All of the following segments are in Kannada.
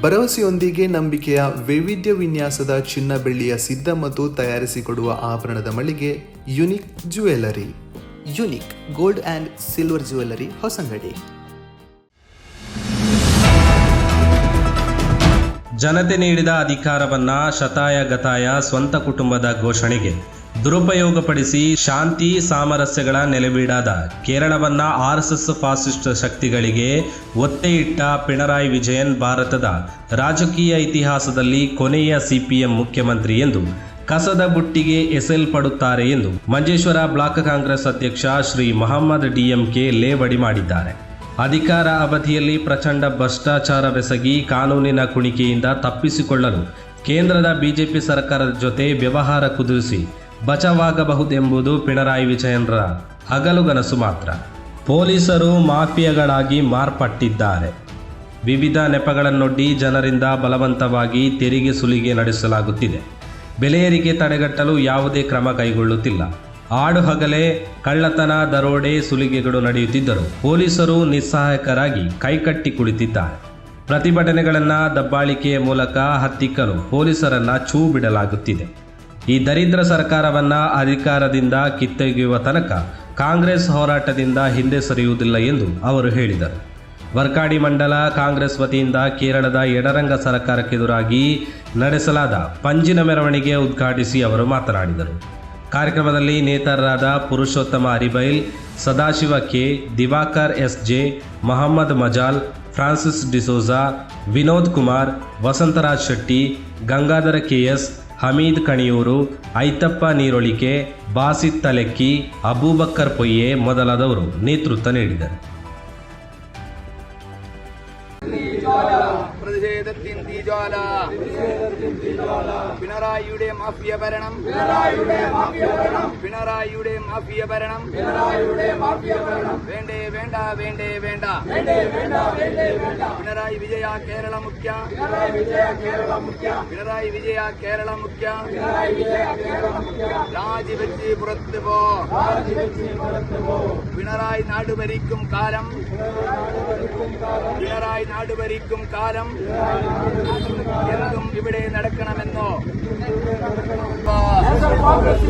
ಭರವಸೆಯೊಂದಿಗೆ ನಂಬಿಕೆಯ ವೈವಿಧ್ಯ ವಿನ್ಯಾಸದ ಚಿನ್ನ ಬೆಳ್ಳಿಯ ಸಿದ್ಧ ಮತ್ತು ತಯಾರಿಸಿಕೊಡುವ ಆಭರಣದ ಮಳಿಗೆ unique jewellery unique gold and silver jewellery Hosangadi. ಜನತೆ ನೀಡಿದ ಅಧಿಕಾರವನ್ನ ಶತಾಯ ಗತಾಯ ಸ್ವಂತ ಕುಟುಂಬದ ಘೋಷಣೆಗೆ ದುರುಪಯೋಗಪಡಿಸಿ ಶಾಂತಿ ಸಾಮರಸ್ಯಗಳ ನೆಲೆಬೀಡಾದ ಕೇರಳವನ್ನ ಆರ್ಎಸ್ಎಸ್ ಫಾಸಿಸ್ಟ್ ಶಕ್ತಿಗಳಿಗೆ ಒತ್ತೆ ಇಟ್ಟ ಪಿಣರಾಯಿ ವಿಜಯನ್ ಭಾರತದ ರಾಜಕೀಯ ಇತಿಹಾಸದಲ್ಲಿ ಕೊನೆಯ ಸಿಪಿಎಂ ಮುಖ್ಯಮಂತ್ರಿ ಎಂದು ಕಸದ ಬುಟ್ಟಿಗೆ ಎಸೆಯಲ್ಪಡುತ್ತಾರೆ ಎಂದು ಮಂಜೇಶ್ವರ ಬ್ಲಾಕ್ ಕಾಂಗ್ರೆಸ್ ಅಧ್ಯಕ್ಷ ಶ್ರೀ ಮಹಮ್ಮದ್ ಡಿಎಂಕೆ ಲೇವಡಿ ಮಾಡಿದ್ದಾರೆ. ಅಧಿಕಾರ ಅವಧಿಯಲ್ಲಿ ಪ್ರಚಂಡ ಭ್ರಷ್ಟಾಚಾರವೆಸಗಿ ಕಾನೂನಿನ ಕುಣಿಕೆಯಿಂದ ತಪ್ಪಿಸಿಕೊಳ್ಳಲು ಕೇಂದ್ರದ ಬಿಜೆಪಿ ಸರ್ಕಾರದ ಜೊತೆ ವ್ಯವಹಾರ ಕುದುರಿಸಿ ಬಚಾವಾಗಬಹುದೆಂಬುದು ಪಿಣರಾಯಿ ವಿಜಯನ್ರ ಹಗಲುಗನಸು ಮಾತ್ರ. ಪೊಲೀಸರು ಮಾಫಿಯಾಗಳಾಗಿ ಮಾರ್ಪಟ್ಟಿದ್ದಾರೆ. ವಿವಿಧ ನೆಪಗಳನ್ನೊಡ್ಡಿ ಜನರಿಂದ ಬಲವಂತವಾಗಿ ತೆರಿಗೆ ಸುಲಿಗೆ ನಡೆಸಲಾಗುತ್ತಿದೆ. ಬೆಲೆಯರಿಗೆ ತಡೆಗಟ್ಟಲು ಯಾವುದೇ ಕ್ರಮ ಕೈಗೊಳ್ಳುತ್ತಿಲ್ಲ. ಆಡು ಹಗಲೇ ಕಳ್ಳತನ ದರೋಡೆ ಸುಲಿಗೆಗಳು ನಡೆಯುತ್ತಿದ್ದರು. ಪೊಲೀಸರು ನಿಸ್ಸಹಾಯಕರಾಗಿ ಕೈಕಟ್ಟಿ ಕುಳಿತಿದ್ದಾರೆ. ಪ್ರತಿಭಟನೆಗಳನ್ನು ದಬ್ಬಾಳಿಕೆಯ ಮೂಲಕ ಹತ್ತಿಕ್ಕಲು ಪೊಲೀಸರನ್ನ ಚೂ ಬಿಡಲಾಗುತ್ತಿದೆ. ಈ ದರಿದ್ರ ಸರ್ಕಾರವನ್ನ ಅಧಿಕಾರದಿಂದ ಕಿತ್ತೊಗೆಯುವ ತನಕ ಕಾಂಗ್ರೆಸ್ ಹೋರಾಟದಿಂದ ಹಿಂದೆ ಸರಿಯುವುದಿಲ್ಲ ಎಂದು ಅವರು ಹೇಳಿದರು. ವರ್ಕಾಡಿ ಮಂಡಲ ಕಾಂಗ್ರೆಸ್ ವತಿಯಿಂದ ಕೇರಳದ ಎಡರಂಗ ಸರ್ಕಾರಕ್ಕೆದುರಾಗಿ ನಡೆಸಲಾದ ಪಂಜಿನ ಮೆರವಣಿಗೆ ಉದ್ಘಾಟಿಸಿ ಅವರು ಮಾತನಾಡಿದರು. ಕಾರ್ಯಕ್ರಮದಲ್ಲಿ ನೇತಾರರಾದ Purushottama Aribail, Sadashiva K, Diwakar S J Mohammed Majal, Francis D'Souza, Vinod Kumar, Vasantharaj Shetty, Gangadhara KS Hameed Kaniyur Aithappa Neerolike Basith ತಲೆಕ್ಕಿ Abubakkar ಪೊಯ್ಯೆ ಮೊದಲಾದವರು ನೇತೃತ್ವ ನೀಡಿದರು. പ്രതിഷേധത്തിൻ തീജ്വാല. പിണറായിയുടെ മാഫിയ ഭരണം. പിണറായിയുടെ മാഫിയ ഭരണം. വേണ്ടേ വേണ്ട വേണ്ടേ വേണ്ട. പിണറായി വിജയ കേരള മുഖ്യ. പിണറായി വിജയ കേരള മുഖ്യ. രാജിവെച്ച് പുറത്തു പോ. പിണറായി നാട് ഭരിക്കും കാലം. പിണറായി നാട് ഭരിക്കും കാലം. എന്തും ഇവിടെ നടക്കണമെന്നോ? നാഷണൽ കോൺഗ്രസ്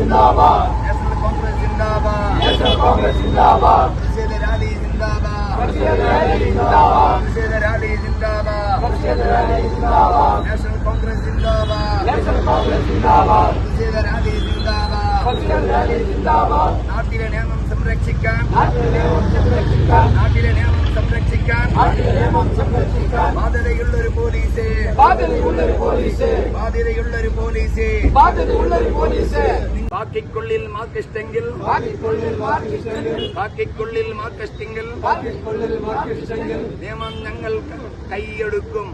നാട്ടിലെ നിയമം സംരക്ഷിക്കാൻ ബാധ്യതയുള്ളൊരു ബാക്കിക്കുള്ളിൽ മാർക്കിസ്റ്റെങ്കിൽ ബാക്കിക്കുള്ളിൽ മാർക്കിസ്റ്റെങ്കിൽ നിയമം ഞങ്ങൾ കൈയെടുക്കും.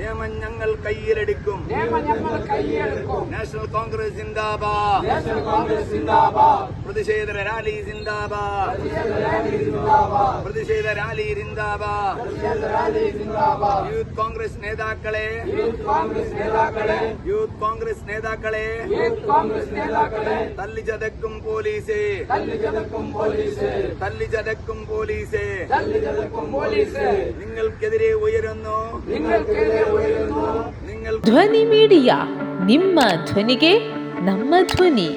നിയമം ഞങ്ങൾ കയ്യിലെടുക്കും. നാഷണൽ കോൺഗ്രസ് സിന്ദാബാദ് പ്രതിഷേധ റാലി സിന്ദാബാദ് പ്രതിഷേധ റാലി സിന്ദാബാദ് യൂത്ത് കോൺഗ്രസ് നേതാക്കൾ നേതാക്കളെ യൂത്ത് കോൺഗ്രസ് നേതാക്കളെ യൂത്ത് കോൺഗ്രസ് നേതാക്കളെ യൂത്ത് കോൺഗ്രസ് നേതാക്കളെ തല്ലിച്ചതക്കും പോലീസ് തല്ലിച്ചതക്കും പോലീസ് തല്ലിച്ചതക്കും പോലീസ് തല്ലിച്ചതക്കും പോലീസ് നിങ്ങൾക്കെതിരെ ഉയരുന്നു നിങ്ങൾക്കെതിരെ ഉയരുന്നു നിങ്ങൾ ಧ್ವನಿ ಮೀಡಿಯಾ ನಿಮ್ಮ ಧ್ವನಿಗೆ ನಮ್ಮ ಧ್ವನಿ